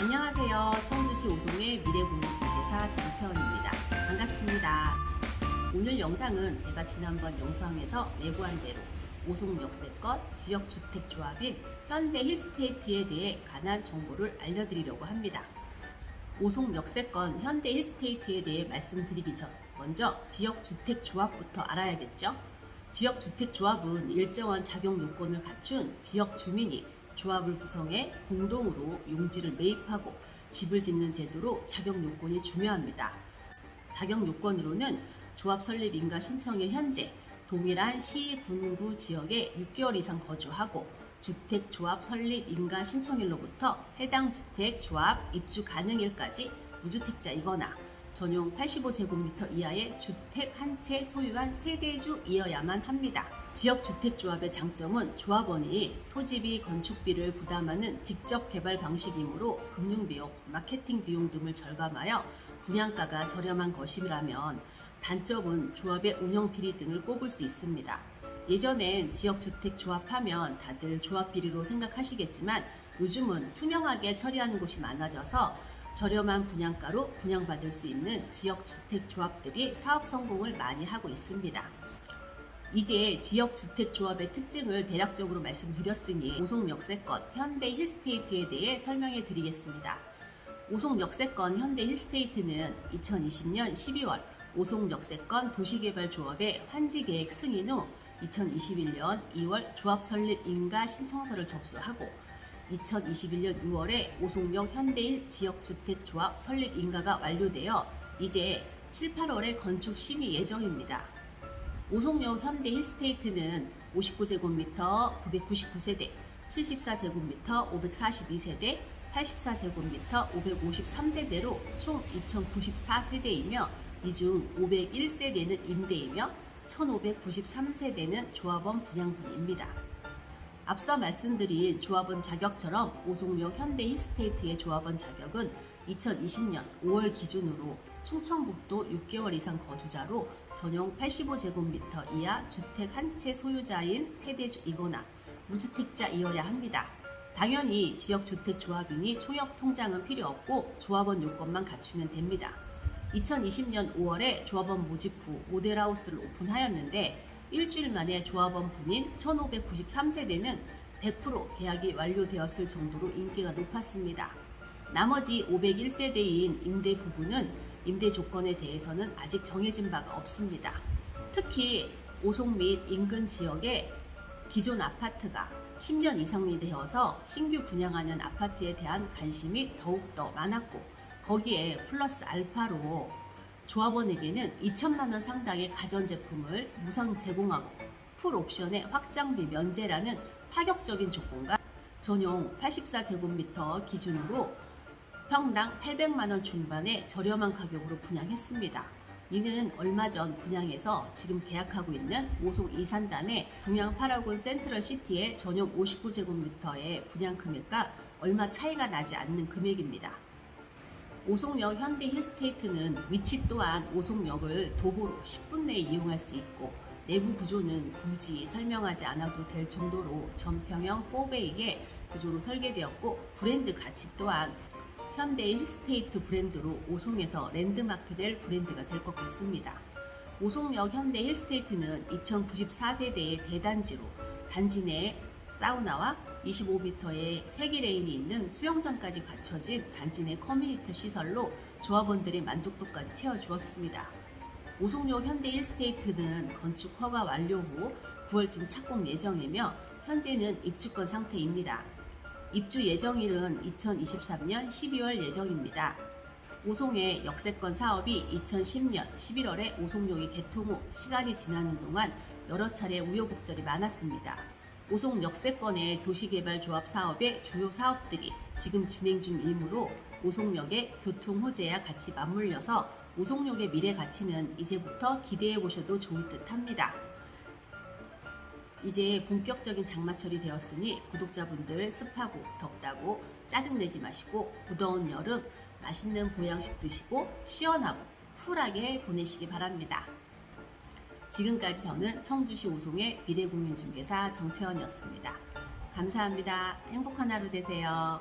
안녕하세요. 청주시 오송의 미래공유중개사 정채원입니다. 반갑습니다. 오늘 영상은 제가 지난번 영상에서 예고한 대로 오송 역세권 지역주택조합인 현대 힐스테이트에 대해 관한 정보를 알려드리려고 합니다. 오송 역세권 현대 힐스테이트에 대해 말씀드리기 전 먼저 지역주택조합부터 알아야겠죠? 지역주택조합은 일정한 작용 요건을 갖춘 지역 주민이 조합을 구성해 공동으로 용지를 매입하고 집을 짓는 제도로 자격 요건이 중요합니다. 자격 요건으로는 조합 설립 인가 신청일 현재 동일한 시, 군 구 지역에 6개월 이상 거주하고 주택 조합 설립 인가 신청일로부터 해당 주택 조합 입주 가능일까지 무주택자이거나 전용 85제곱미터 이하의 주택 한 채 소유한 세대주이어야만 합니다. 지역주택조합의 장점은 조합원이 토지비, 건축비를 부담하는 직접 개발 방식이므로 금융비용, 마케팅 비용 등을 절감하여 분양가가 저렴한 것이라면 단점은 조합의 운영 비리 등을 꼽을 수 있습니다. 예전엔 지역주택 조합하면 다들 조합 비리로 생각하시겠지만 요즘은 투명하게 처리하는 곳이 많아져서 저렴한 분양가로 분양받을 수 있는 지역주택 조합들이 사업 성공을 많이 하고 있습니다. 이제 지역주택조합의 특징을 대략적으로 말씀드렸으니 오송 역세권 현대 힐스테이트에 대해 설명해 드리겠습니다. 오송 역세권 현대 힐스테이트는 2020년 12월 오송 역세권 도시개발조합의 환지계획 승인 후 2021년 2월 조합 설립 인가 신청서를 접수하고 2021년 6월에 오송역 현대일 지역주택조합 설립 인가가 완료되어 이제 7, 8월에 건축 심의 예정입니다. 오송역 현대 힐스테이트는 59제곱미터 999세대, 74제곱미터 542세대, 84제곱미터 553세대로 총 2094세대이며 이 중 501세대는 임대이며 1593세대는 조합원 분양분입니다. 앞서 말씀드린 조합원 자격처럼 오송역 현대 힐스테이트의 조합원 자격은 2020년 5월 기준으로 충청북도 6개월 이상 거주자로 전용 85제곱미터 이하 주택 한 채 소유자인 세대주이거나 무주택자이어야 합니다. 당연히 지역주택조합이니 총역 통장은 필요 없고 조합원 요건만 갖추면 됩니다. 2020년 5월에 조합원 모집 후 모델하우스를 오픈하였는데 일주일 만에 조합원 분인 1593세대는 100% 계약이 완료되었을 정도로 인기가 높았습니다. 나머지 501세대인 임대 부부는 임대 조건에 대해서는 아직 정해진 바가 없습니다. 특히 오송 및 인근 지역에 기존 아파트가 10년 이상이 되어서 신규 분양하는 아파트에 대한 관심이 더욱더 많았고 거기에 플러스 알파로 조합원에게는 2천만 원 상당의 가전제품을 무상 제공하고 풀 옵션의 확장비 면제라는 파격적인 조건과 전용 84제곱미터 기준으로 평당 800만 원 중반의 저렴한 가격으로 분양했습니다. 이는 얼마 전 분양해서 지금 계약하고 있는 오송 이산단의 동양 파라곤 센트럴 시티의 전용 59제곱미터의 분양 금액과 얼마 차이가 나지 않는 금액입니다. 오송역 현대 힐스테이트는 위치 또한 오송역을 도보로 10분 내에 이용할 수 있고 내부 구조는 굳이 설명하지 않아도 될 정도로 전평형 4베이의 구조로 설계되었고 브랜드 가치 또한 현대 힐스테이트 브랜드로 오송에서 랜드마크 될 브랜드가 될 것 같습니다. 오송역 현대 힐스테이트는 2094세대의 대단지로 단지 내 사우나와 25m의 세기 레인이 있는 수영장까지 갖춰진 단지 내 커뮤니티 시설로 조합원들의 만족도까지 채워주었습니다. 오송역 현대 힐스테이트는 건축 허가 완료 후 9월쯤 착공 예정이며 현재는 입주권 상태입니다. 입주 예정일은 2023년 12월 예정입니다. 오송의 역세권 사업이 2010년 11월에 오송역이 개통 후 시간이 지나는 동안 여러 차례 우여곡절이 많았습니다. 오송 역세권의 도시개발조합 사업의 주요 사업들이 지금 진행 중이므로 오송역의 교통 호재와 같이 맞물려서 오송역의 미래 가치는 이제부터 기대해 보셔도 좋을 듯 합니다. 이제 본격적인 장마철이 되었으니 구독자분들 습하고 덥다고 짜증내지 마시고 무더운 여름 맛있는 보양식 드시고 시원하고 쿨하게 보내시기 바랍니다. 지금까지 저는 청주시 오송의 미래공인중개사 정채원이었습니다. 감사합니다. 행복한 하루 되세요.